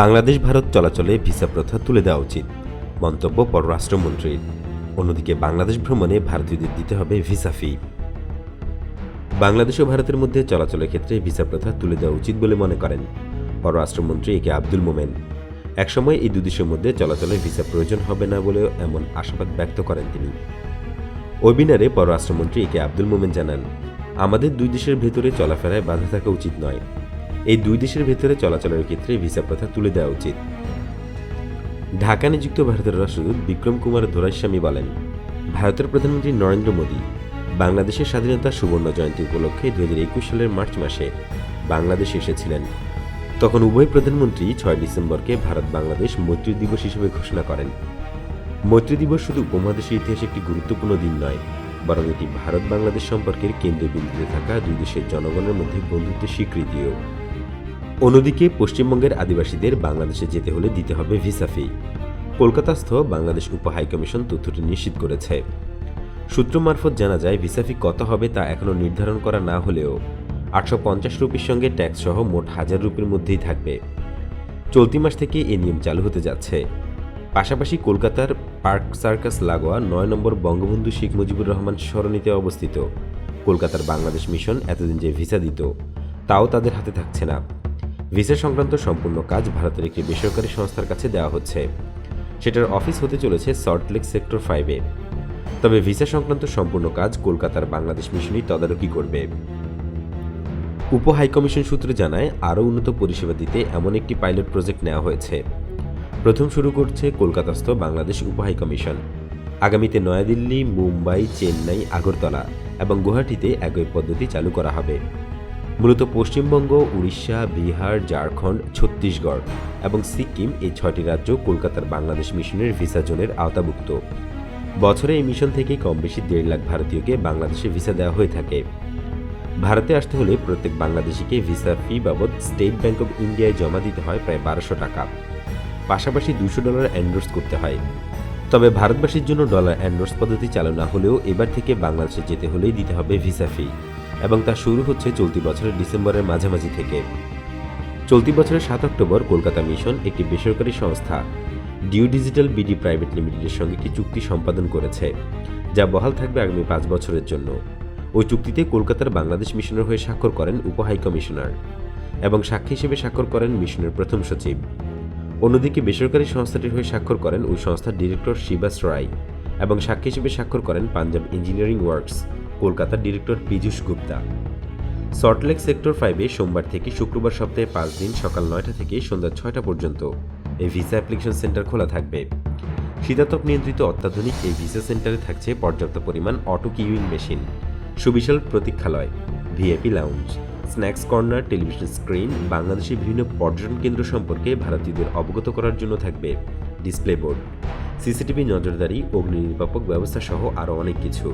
বাংলাদেশ ভারত চলাচলে ভিসা প্রথা তুলে দেওয়া উচিত। মন্তব্য পররাষ্ট্রমন্ত্রীর অন্যদিকে বাংলাদেশ ভ্রমণে ভারতীয়দের দিতে হবে ভিসা ফি। বাংলাদেশ ও ভারতের মধ্যে চলাচলের ক্ষেত্রে ভিসা প্রথা তুলে দেওয়া উচিত বলে মনে করেন পররাষ্ট্রমন্ত্রী এ কে আব্দুল মোমেন। একসময় এই দুদেশের মধ্যে চলাচলে ভিসা প্রয়োজন হবে না বলেও এমন আশাবাদ ব্যক্ত করেন তিনি। ওয়েবিনারে পররাষ্ট্রমন্ত্রী এ কে আব্দুল মোমেন জানান, আমাদের দুই দেশের ভেতরে চলাফেরায় বাধা থাকা উচিত নয়। এই দুই দেশের ভেতরে চলাচলের ক্ষেত্রে ভিসা প্রথা তুলে দেওয়া উচিত। ঢাকা নিযুক্ত ভারতের রাষ্ট্রদূত বিক্রম কুমার দোরাইস্বামী বলেন, ভারতের প্রধানমন্ত্রী নরেন্দ্র মোদী বাংলাদেশের স্বাধীনতার সুবর্ণ জয়ন্তী উপলক্ষে দুই হাজার একুশ সালের মার্চ মাসে বাংলাদেশে এসেছিলেন। তখন উভয় প্রধানমন্ত্রী ছয় ডিসেম্বরকে ভারত বাংলাদেশ মৈত্রী দিবস হিসেবে ঘোষণা করেন। মৈত্রী দিবস শুধু উপমহাদেশের ইতিহাসে একটি গুরুত্বপূর্ণ দিন নয়, বরং এটি ভারত বাংলাদেশ সম্পর্কের কেন্দ্রবিন্দুতে থাকা দুই দেশের জনগণের মধ্যে বন্ধুত্বের স্বীকৃতিও। অন্যদিকে পশ্চিমবঙ্গের আদিবাসীদের বাংলাদেশে যেতে হলে দিতে হবে ভিসা ফি। কলকাতাস্থ বাংলাদেশ উপ হাইকমিশন তথ্যটি নিশ্চিত করেছে। সূত্র মারফত জানা যায়, ভিসা ফি কত হবে তা এখনও নির্ধারণ করা না হলেও আটশো পঞ্চাশ রুপির সঙ্গে ট্যাক্স সহ মোট হাজার রুপির মধ্যেই থাকবে। চলতি মাস থেকে এ নিয়ম চালু হতে যাচ্ছে। পাশাপাশি কলকাতার পার্ক সার্কাস লাগোয়া নয় নম্বর বঙ্গবন্ধু শেখ মুজিবুর রহমান সরণিতে অবস্থিত। কলকাতার বাংলাদেশ মিশন এতদিন যে ভিসা দিত, তাও তাদের হাতে থাকছে না। ভিসা সংক্রান্ত সম্পূর্ণ কাজ ভারতের একটি বেসরকারি সংস্থার কাছে দেওয়া হচ্ছে। সেটার অফিস হতে চলেছে সল্টলেক সেক্টর ফাইভে তবে ভিসা সংক্রান্ত সম্পূর্ণ কাজ কলকাতার বাংলাদেশ মিশনই তদারকি করবে। উপ হাইকমিশন সূত্রে জানায়, আরও উন্নত পরিষেবা দিতে এমন একটি পাইলট প্রজেক্ট নেওয়া হয়েছে। প্রথম শুরু করছে কলকাতাস্থ বাংলাদেশ উপ হাইকমিশন আগামীতে নয়াদিল্লি, মুম্বাই, চেন্নাই, আগরতলা এবং গুয়াহাটিতে একই পদ্ধতি চালু করা হবে। মূলত পশ্চিমবঙ্গ, উড়িষ্যা, বিহার, ঝাড়খণ্ড, ছত্তিশগড় এবং সিকিম এই ছয়টি রাজ্য কলকাতার বাংলাদেশ মিশনের ভিসা জোনের আওতাভুক্ত। বছরে এই মিশন থেকে কম বেশি দেড় লাখ ভারতীয়কে বাংলাদেশে ভিসা দেওয়া হয়ে থাকে। ভারতে আসতে হলে প্রত্যেক বাংলাদেশিকে ভিসা ফি বাবদ স্টেট ব্যাংক অব ইন্ডিয়ায় জমা দিতে হয় প্রায় বারোশো টাকা। পাশাপাশি দুশো ডলার অ্যান্ডোর্স করতে হয়। তবে ভারতবাসীর জন্য ডলার অ্যান্ডোর্স পদ্ধতি চালু না হলেও এবার থেকে বাংলাদেশে যেতে হলেই দিতে হবে ভিসা ফি। এবং তা শুরু হচ্ছে চলতি বছরের ডিসেম্বরের মাঝামাঝি থেকে। চলতি বছরের সাত অক্টোবর কলকাতা মিশন একটি বেসরকারি সংস্থা, ডিউ ডিজিটাল বিডি প্রাইভেট লিমিটেডের সঙ্গে একটি চুক্তি সম্পাদন করেছে, যা বহাল থাকবে আগামী পাঁচ বছরের জন্য। ওই চুক্তিতে কলকাতার বাংলাদেশ মিশনের হয়ে স্বাক্ষর করেন উপ হাইকমিশনার এবং সাক্ষী হিসেবে স্বাক্ষর করেন মিশনের প্রথম সচিব। অন্যদিকে বেসরকারি সংস্থাটির হয়ে স্বাক্ষর করেন ওই সংস্থার ডিরেক্টর শিবাস রায় এবং সাক্ষী হিসেবে স্বাক্ষর করেন পাঞ্জাব ইঞ্জিনিয়ারিং ওয়ার্কস। কলকাতার director Piyush Gupta. Salt Lake sector ফাইভে সোমবার থেকে শুক্রবার সপ্তাহে পাঁচ দিন সকাল নয়টা থেকে সন্ধ্যা ছয়টা পর্যন্ত এই ভিসা অ্যাপ্লিকেশন সেন্টার খোলা থাকবে। শীতাতপ নিয়ন্ত্রিত অত্যাধুনিক এই ভিসা সেন্টারে থাকছে পর্যাপ্ত পরিমাণ অটো কিউইং মেশিন সুবিশাল প্রতীক্ষালয় VIP lounge snacks corner television screen বাংলাদেশের বিভিন্ন পর্যটন কেন্দ্র সম্পর্কে ভারতীয়দের অবগত করার জন্য থাকবে ডিসপ্লে বোর্ড সিসিটিভি নজরদারি, অগ্নি নির্বাপক ব্যবস্থা সহ আরও অনেক কিছু।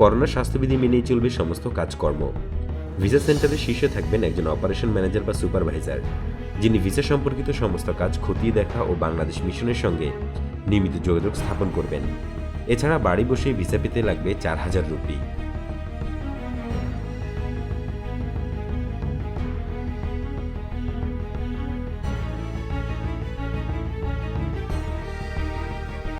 করোনা স্বাস্থ্যবিধি মেনেই চলবে সমস্ত কাজকর্ম। ভিসা সেন্টারে শীর্ষে থাকবেন একজন অপারেশন ম্যানেজার বা সুপারভাইজার, যিনি ভিসা সম্পর্কিত সমস্ত কাজ খতিয়ে দেখা ও বাংলাদেশ মিশনের সঙ্গে নিয়মিত যোগাযোগ স্থাপন করবেন। এছাড়া বাড়ি বসেই ভিসা পেতে লাগবে চার হাজার রুপি।